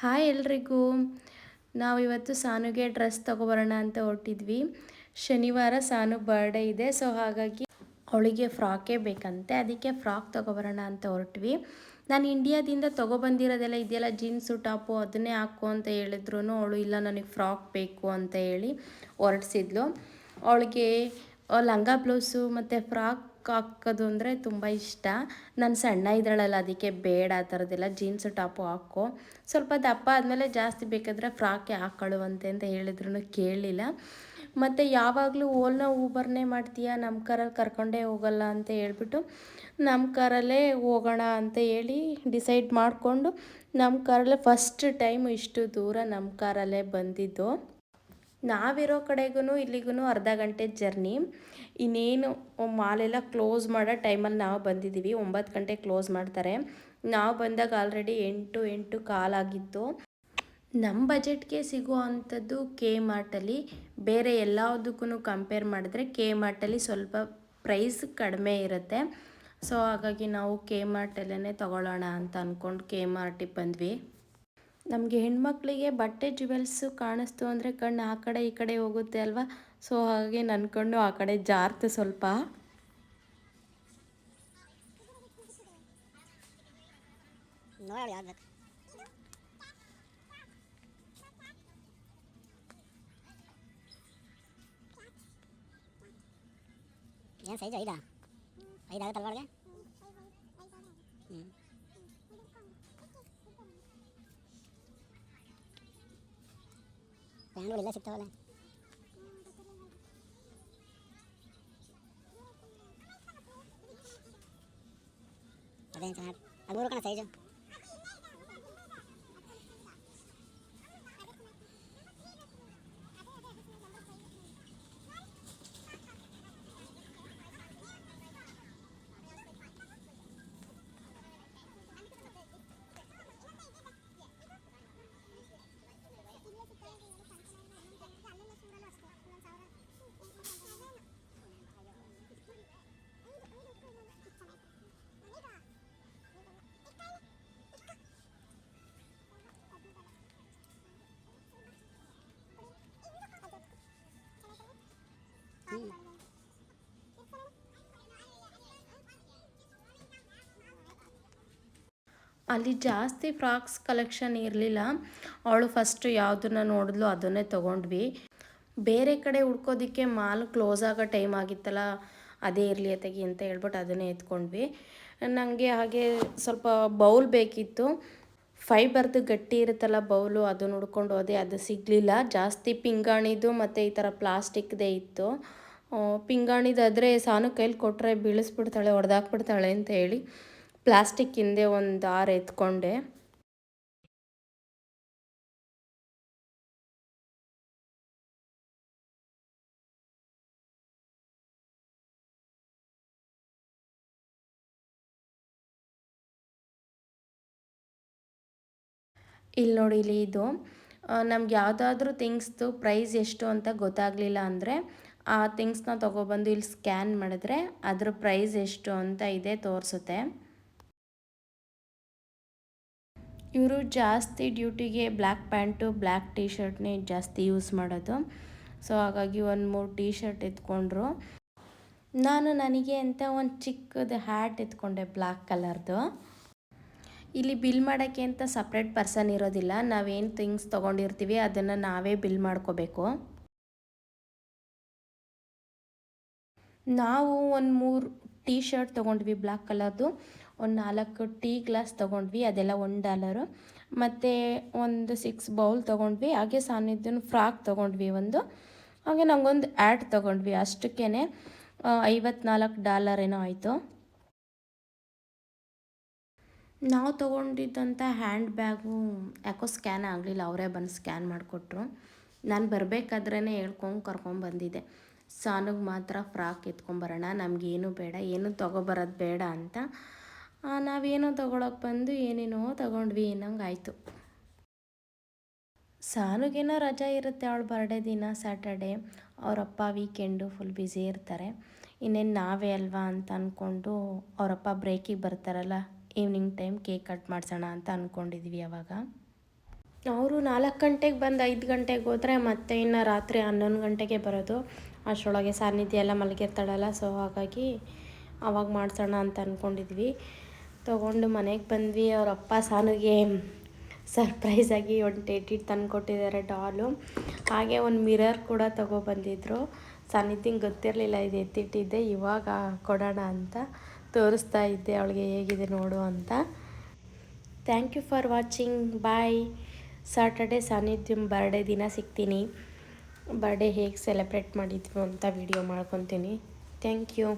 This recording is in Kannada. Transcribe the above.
ಹಾಯ್ ಎಲ್ರಿಗೂ. ನಾವು ಇವತ್ತು ಸಾನುಗೆ ಡ್ರೆಸ್ ತೊಗೊಬರೋಣ ಅಂತ ಹೊರಟಿದ್ವಿ. ಶನಿವಾರ ಸಾನು ಬರ್ಡೇ ಇದೆ, ಸೊ ಹಾಗಾಗಿ ಅವಳಿಗೆ ಫ್ರಾಕೇ ಬೇಕಂತೆ, ಅದಕ್ಕೆ ಫ್ರಾಕ್ ತೊಗೊಬರೋಣ ಅಂತ ಹೊರಟ್ವಿ. ನಾನು ಇಂಡಿಯಾದಿಂದ ತೊಗೊಬಂದಿರೋದೆಲ್ಲ ಇದೆಯಲ್ಲ, ಜೀನ್ಸು, ಟಾಪು ಅದನ್ನೇ ಹಾಕು ಅಂತ ಹೇಳಿದ್ರು ಅವಳು, ಇಲ್ಲ ನನಗೆ ಫ್ರಾಕ್ ಬೇಕು ಅಂತ ಹೇಳಿ ಹೊರಡಿಸಿದ್ಲು ಅವಳಿಗೆ ಲಂಗ ಬ್ಲೌಸು ಮತ್ತು ಫ್ರಾಕ್ ಹಾಕೋದು ಅಂದರೆ ತುಂಬ ಇಷ್ಟ. ನಾನು ಸಣ್ಣ ಇದ್ರಳಲ್ಲ ಅದಕ್ಕೆ ಬೇಡ ಆ ಥರದ್ದೆಲ್ಲ ಜೀನ್ಸ್ ಟಾಪು ಹಾಕೋ. ಸ್ವಲ್ಪ ದಪ್ಪ ಆದಮೇಲೆ ಜಾಸ್ತಿ ಬೇಕಾದರೆ ಫ್ರಾಕೆ ಹಾಕೊಳ್ಳುವಂತೆ ಅಂತ ಹೇಳಿದ್ರು ಕೇಳಲಿಲ್ಲ ಮತ್ತು ಯಾವಾಗಲೂ ಓಲ್ನ ಊಬರ್ನೇ ಮಾಡ್ತೀಯಾ? ನಮ್ಮ ಕಾರಲ್ಲಿ ಕರ್ಕೊಂಡೇ ಹೋಗಲ್ಲ ಅಂತ ಹೇಳ್ಬಿಟ್ಟು ನಮ್ಮ ಕಾರಲ್ಲೇ ಹೋಗೋಣ ಅಂತ ಹೇಳಿ ಡಿಸೈಡ್ ಮಾಡಿಕೊಂಡು ನಮ್ಮ ಕಾರಲ್ಲೇ ಫಸ್ಟ್ ಟೈಮ್ ಇಷ್ಟು ದೂರ ನಮ್ಮ ಕಾರಲ್ಲೇ ಬಂದಿದ್ದು. ನಾವಿರೋ ಕಡೆಗೂ ಇಲ್ಲಿಗೂ ಅರ್ಧ ಗಂಟೆ ಜರ್ನಿ. ಇನ್ನೇನು ಮಾಲೆಲ್ಲ ಕ್ಲೋಸ್ ಮಾಡೋ ಟೈಮಲ್ಲಿ ನಾವು ಬಂದಿದ್ದೀವಿ, ಒಂಬತ್ತು ಗಂಟೆ ಕ್ಲೋಸ್ ಮಾಡ್ತಾರೆ. ನಾವು ಬಂದಾಗ ಆಲ್ರೆಡಿ ಎಂಟು ಎಂಟು ಕಾಲಾಗಿತ್ತು ನಮ್ಮ ಬಜೆಟ್ಗೆ ಸಿಗೋ ಅಂಥದ್ದು ಕೆ ಮಾರ್ಟಲ್ಲಿ ಬೇರೆ ಎಲ್ಲದಕ್ಕೂ ಕಂಪೇರ್ ಮಾಡಿದ್ರೆ ಕೆ ಮಾರ್ಟಲ್ಲಿ ಸ್ವಲ್ಪ ಪ್ರೈಸ್ ಕಡಿಮೆ ಇರುತ್ತೆ. ಸೊ ಹಾಗಾಗಿ ನಾವು ಕೆ ಮಾರ್ಟಲ್ಲೇ ತೊಗೊಳ್ಳೋಣ ಅಂತ ಅಂದ್ಕೊಂಡು ಕೆ ಮಾರ್ಟಿಗೆ ಬಂದ್ವಿ. ನಮಗೆ ಹೆಣ್ಮಕ್ಳಿಗೆ ಬಟ್ಟೆ ಜುವೆಲ್ಸು ಕಾಣಿಸ್ತು ಅಂದರೆ ಕಣ್ಣು ಆ ಕಡೆ ಈ ಕಡೆ ಹೋಗುತ್ತೆ ಅಲ್ವಾ? ಸೊ ಹಾಗೆ ನನ್ಕೊಂಡು ಆ ಕಡೆ ಜಾರ್ತು ಸ್ವಲ್ಪ. ಏನು ಸೈಜ್ ಐದಾ? ಐದು ಆಗುತ್ತಲ್ವ ಒಳಗೆ ಸಿಗ್ತಾವಲ್ಲ. ಅದೇನು ಚೆನ್ನಾಗಿ ಅದು ಮೂರು ಕಣ ಅಲ್ಲಿ ಜಾಸ್ತಿ ಫ್ರಾಕ್ಸ್ ಕಲೆಕ್ಷನ್ ಇರಲಿಲ್ಲ. ಅವಳು ಫಸ್ಟು ಯಾವುದನ್ನು ನೋಡಿದ್ಲು ಅದನ್ನೇ ತೊಗೊಂಡ್ವಿ. ಬೇರೆ ಕಡೆ ಹುಡ್ಕೋದಕ್ಕೆ ಮಾಲ್ ಕ್ಲೋಸ್ ಆಗೋ ಟೈಮ್ ಆಗಿತ್ತಲ್ಲ, ಅದೇ ಇರಲಿ ಅತ್ತಗಿ ಅಂತ ಹೇಳ್ಬಿಟ್ಟು ಅದನ್ನೇ ಎತ್ಕೊಂಡ್ವಿ. ನನಗೆ ಹಾಗೆ ಸ್ವಲ್ಪ ಬೌಲ್ ಬೇಕಿತ್ತು. ಫೈಬರ್ದು ಗಟ್ಟಿ ಇರುತ್ತಲ್ಲ ಬೌಲು ಅದನ್ನು ಹುಡ್ಕೊಂಡು ಹೋದೆ. ಅದು ಸಿಗಲಿಲ್ಲ. ಜಾಸ್ತಿ ಪಿಂಗಾಣಿದು ಮತ್ತು ಈ ಥರ ಪ್ಲಾಸ್ಟಿಕ್ದೇ ಇತ್ತು. ಪಿಂಗಾಣಿದಾದರೆ ಸಾನು ಕೈಲಿ ಕೊಟ್ಟರೆ ಬೀಳಿಸ್ಬಿಡ್ತಾಳೆ ಹೊಡೆದಾಕ್ಬಿಡ್ತಾಳೆ ಅಂತ ಹೇಳಿ. ಪ್ಲಾಸ್ಟಿಕ್ ಹಿಂದೆ ಒಂದು ದಾರ ಎತ್ಕೊಂಡೆ. ಇಲ್ಲಿ ನೋಡಿ ಇಲ್ಲಿ ಇದು. ನಮ್ಗೆ ಯಾವುದಾದ್ರೂ ಥಿಂಗ್ಸ್ದು ಪ್ರೈಸ್ ಎಷ್ಟು ಅಂತ ಗೊತ್ತಾಗಲಿಲ್ಲ ಅಂದರೆ, ಆ ಥಿಂಗ್ಸ್ನ ತೊಗೊಬಂದು ಇಲ್ಲಿ ಸ್ಕ್ಯಾನ್ ಮಾಡಿದ್ರೆ ಅದ್ರ ಪ್ರೈಸ್ ಎಷ್ಟು ಅಂತ ಇದೆ ತೋರಿಸುತ್ತೆ. ಇವರು ಜಾಸ್ತಿ ಡ್ಯೂಟಿಗೆ ಬ್ಲ್ಯಾಕ್ ಪ್ಯಾಂಟು, ಬ್ಲ್ಯಾಕ್ ಟೀ ಶರ್ಟ್ನೇ ಜಾಸ್ತಿ ಯೂಸ್ ಮಾಡೋದು. ಸೊ, ಹಾಗಾಗಿ ಒಂದು ಮೂರು ಟೀ ಶರ್ಟ್ ಎತ್ಕೊಂಡ್ರು. ನಾನು ನನಗೆ ಅಂತ ಒಂದು ಚಿಕ್ಕದು ಹ್ಯಾಟ್ ಎತ್ಕೊಂಡೆ ಬ್ಲ್ಯಾಕ್ ಕಲರ್ದು. ಇಲ್ಲಿ ಬಿಲ್ ಮಾಡೋಕ್ಕೆ ಅಂತ ಸಪ್ರೇಟ್ ಪರ್ಸನ್ ಇರೋದಿಲ್ಲ. ನಾವೇನು ಥಿಂಗ್ಸ್ ತೊಗೊಂಡಿರ್ತೀವಿ, ಅದನ್ನು ನಾವೇ ಬಿಲ್ ಮಾಡ್ಕೋಬೇಕು. ನಾವು ಒಂದು ಮೂರು ಟೀ ಶರ್ಟ್ ತೊಗೊಂಡ್ವಿ ಬ್ಲ್ಯಾಕ್ ಕಲರ್ದು. ಒಂದು ನಾಲ್ಕು ಟೀ ಗ್ಲಾಸ್ ತೊಗೊಂಡ್ವಿ, ಅದೆಲ್ಲ ಒನ್ ಡಾಲರು. ಮತ್ತು ಒಂದು ಸಿಕ್ಸ್ ಬೌಲ್ ತೊಗೊಂಡ್ವಿ, ಹಾಗೆ ಸಣ್ಣದನ್ನು ಫ್ರಾಕ್ ತೊಗೊಂಡ್ವಿ ಒಂದು. ಹಾಗೆ ನಂಗೊಂದು ಆ್ಯಡ್ ತೊಗೊಂಡ್ವಿ ಅಷ್ಟಕ್ಕೇ ಐವತ್ನಾಲ್ಕು ಡಾಲರ್ ಏನೋ ಆಯಿತು. ನಾವು ತೊಗೊಂಡಿದ್ದಂಥ ಹ್ಯಾಂಡ್ ಬ್ಯಾಗು ಯಾಕೋ ಸ್ಕ್ಯಾನ್ ಆಗಲಿಲ್ಲ, ಅವರೇ ಬಂದು ಸ್ಕ್ಯಾನ್ ಮಾಡಿಕೊಟ್ರು. ನಾನು ಬರಬೇಕಾದ್ರೇ ಹೇಳ್ಕೊಂಡು ಕರ್ಕೊಂಡ್ಬಂದಿದ್ದೆ ಸಾನಿಗೆ ಮಾತ್ರ ಫ್ರಾಕ್ ಎತ್ಕೊಂಬರೋಣ ನಮಗೇನು ಬೇಡ, ಏನು ತೊಗೊಬರೋದು ಬೇಡ ಅಂತ. ನಾವೇನೋ ತೊಗೊಳಕ್ಕೆ ಬಂದು ಏನೇನೋ ತೊಗೊಂಡ್ವಿ ಅನ್ನಂಗೆ ಆಯಿತು ಸಾನುಗೇನೋ ರಜಾ ಇರುತ್ತೆ ಅವಳ ಬರ್ಡೇ ದಿನ ಸ್ಯಾಟರ್ಡೇ ಅವರಪ್ಪ ವೀಕೆಂಡು ಫುಲ್ ಬ್ಯುಸಿ ಇರ್ತಾರೆ. ಇನ್ನೇನು ನಾವೇ ಅಲ್ವಾ ಅಂತ ಅಂದ್ಕೊಂಡು ಅವರಪ್ಪ ಬ್ರೇಕಿಗೆ ಬರ್ತಾರಲ್ಲ ಈವ್ನಿಂಗ್ ಟೈಮ್ ಕೇಕ್ ಕಟ್ ಮಾಡಿಸೋಣ ಅಂತ ಅಂದ್ಕೊಂಡಿದ್ವಿ ಅವಾಗ. ಅವರು ನಾಲ್ಕು ಗಂಟೆಗೆ ಬಂದು ಐದು ಗಂಟೆಗೆ ಹೋದರೆ ಮತ್ತೆ ಇನ್ನು ರಾತ್ರಿ ಹನ್ನೊಂದು ಗಂಟೆಗೆ ಬರೋದು. ಅಷ್ಟರೊಳಗೆ ಸಾನ್ನಿಧ್ಯ ಎಲ್ಲ ಮಲಗಿರ್ತಾಳಲ್ಲ ಸೊ ಹಾಗಾಗಿ ಅವಾಗ ಮಾಡಿಸೋಣ ಅಂತ ಅಂದ್ಕೊಂಡಿದ್ವಿ ತೊಗೊಂಡು ಮನೆಗೆ ಬಂದ್ವಿ. ಅವ್ರ ಅಪ್ಪ ಸಾನುಗೆ ಸರ್ಪ್ರೈಸಾಗಿ ಒಂದು ಟೇಟಿಟ್ ತಂದು ಕೊಟ್ಟಿದ್ದಾರೆ ಡಾಲು ಹಾಗೆ ಒಂದು ಮಿರರ್ ಕೂಡ ತೊಗೊಬಂದಿದ್ರು ಸಾನ್ನಿಧ್ಯಂಗೆ ಗೊತ್ತಿರಲಿಲ್ಲ, ಇದು ಎತ್ತಿಟ್ಟಿದ್ದೆ, ಇವಾಗ ಕೊಡೋಣ ಅಂತ ತೋರಿಸ್ತಾ ಇದ್ದೆ ಅವಳಿಗೆ ಹೇಗಿದೆ ನೋಡು ಅಂತ. Thank you for watching bye Saturday Sanidhyam birthday ದಿನ ಸಿಗ್ತೀನಿ. ಬರ್ಡೇ ಹೇಗೆ ಸೆಲೆಬ್ರೇಟ್ ಮಾಡಿದ್ವಿ ಅಂತ ವಿಡಿಯೋ ಮಾಡ್ಕೊತೀನಿ. Thank you